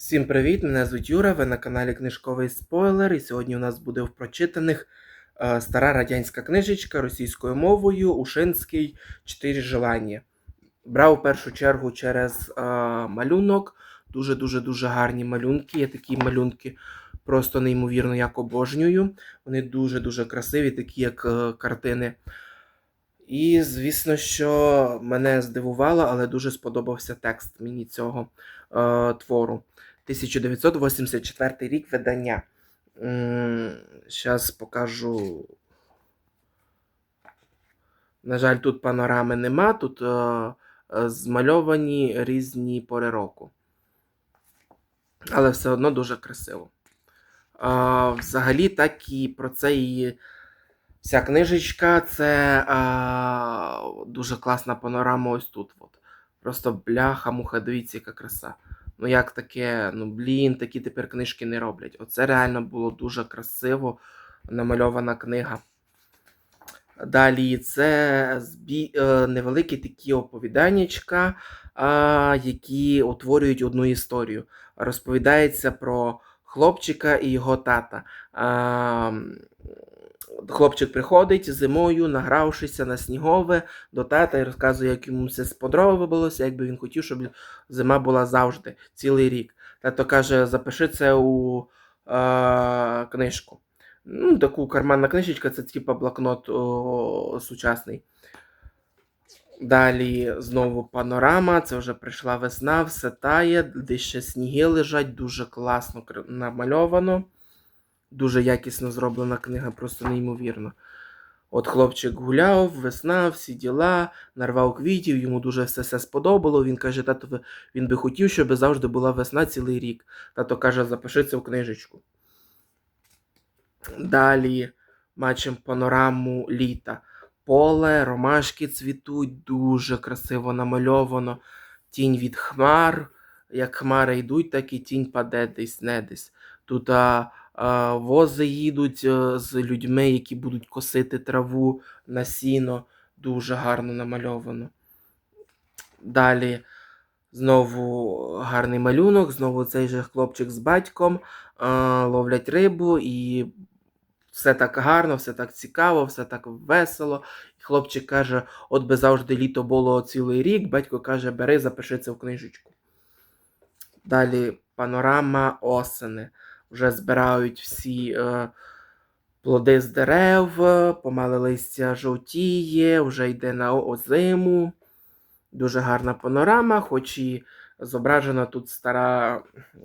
Всім привіт! Мене звуть Юра, ви на каналі Книжковий Спойлер. І сьогодні у нас буде в прочитаних е, стара радянська книжечка російською мовою Ушинський Чотири желання. Брав в першу чергу через е, малюнок. Дуже-дуже дуже гарні малюнки. Є такі малюнки просто неймовірно як обожнюю. Вони дуже-дуже красиві, такі як е, картини. І, звісно, що мене здивувало, але дуже сподобався текст мені цього е, твору. 1984 рік видання. Зараз покажу. На жаль, тут панорами нема, тут е, е, змальовані різні пори року. Але все одно дуже красиво. А, взагалі, так і про це і вся книжечка це а, дуже класна панорама ось тут. От. Просто бляха, муха, дивіться, яка краса. Ну, як таке, ну блін, такі тепер книжки не роблять. Оце реально було дуже красиво намальована книга. Далі це збі... е, невеликі такі оповіданнячка, які утворюють одну історію. Розповідається про хлопчика і його тата. Хлопчик приходить зимою, награвшися на снігове до тата і розказує, як йому все сподобалося, як би він хотів, щоб зима була завжди, цілий рік. Тато каже, запиши це у е, книжку. Ну, Таку карманна книжечка, це типа блокнот о, сучасний. Далі знову панорама, це вже прийшла весна, все тає, де ще сніги лежать, дуже класно намальовано. Дуже якісно зроблена книга, просто неймовірно. От хлопчик гуляв, весна, всі діла, нарвав квітів, йому дуже все все сподобало. Він каже, тато, він би хотів, щоб завжди була весна цілий рік. Тато каже, запиши це в книжечку. Далі бачимо панораму літа. Поле, ромашки цвітуть, дуже красиво намальовано. Тінь від хмар. Як хмари йдуть, так і тінь паде десь не десь. Тут а, вози їдуть з людьми, які будуть косити траву на сіно. Дуже гарно намальовано. Далі знову гарний малюнок, знову цей же хлопчик з батьком ловлять рибу і все так гарно, все так цікаво, все так весело. І хлопчик каже: от би завжди літо було цілий рік. Батько каже, бери, запиши це в книжечку. Далі панорама осени. Вже збирають всі е, плоди з дерев, помале листя жовтіє, вже йде на озиму. Дуже гарна панорама, хоч і зображена тут стара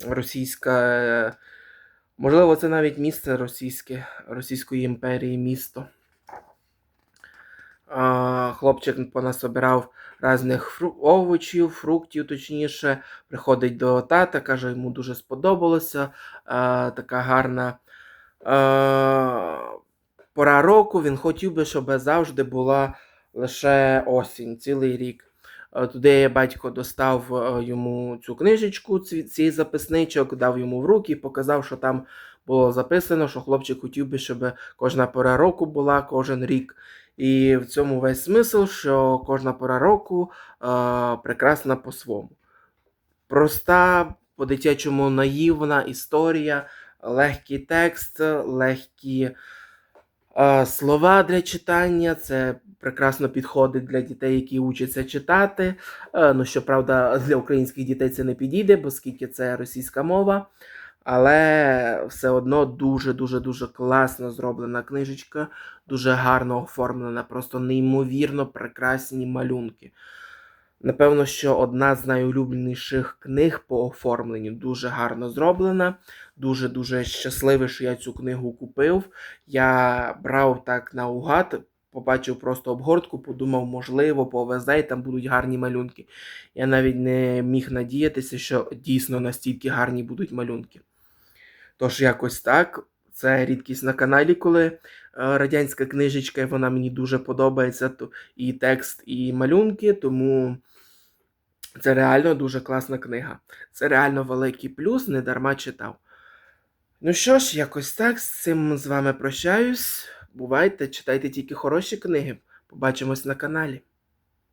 російська. Е, можливо, це навіть місце російське, Російської імперії місто. Хлопчик понасобирав різних овочів, фруктів, точніше, приходить до тата, каже, йому дуже сподобалося. Така гарна пора року. Він хотів би, щоб завжди була лише осінь, цілий рік. Туди батько достав йому цю книжечку, цей записничок, дав йому в руки і показав, що там було записано, що хлопчик хотів би, щоб кожна пора року була, кожен рік. І в цьому весь смисл, що кожна пора року е, прекрасна по-своєму. Проста, по-дитячому наївна історія, легкий текст, легкі е, слова для читання. Це прекрасно підходить для дітей, які учаться читати. Е, ну, щоправда, для українських дітей це не підійде, оскільки це російська мова. Але все одно дуже-дуже дуже класно зроблена книжечка, дуже гарно оформлена, просто неймовірно прекрасні малюнки. Напевно, що одна з найулюбленіших книг по оформленню дуже гарно зроблена. Дуже-дуже щасливий, що я цю книгу купив. Я брав так наугад, побачив просто обгортку, подумав, можливо, повезе, і там будуть гарні малюнки. Я навіть не міг надіятися, що дійсно настільки гарні будуть малюнки. Тож, якось так. Це рідкість на каналі, коли е, радянська книжечка, вона мені дуже подобається. І текст, і малюнки, тому це реально дуже класна книга. Це реально великий плюс, не дарма читав. Ну що ж, якось так. З цим з вами прощаюсь. Бувайте, читайте тільки хороші книги. Побачимось на каналі.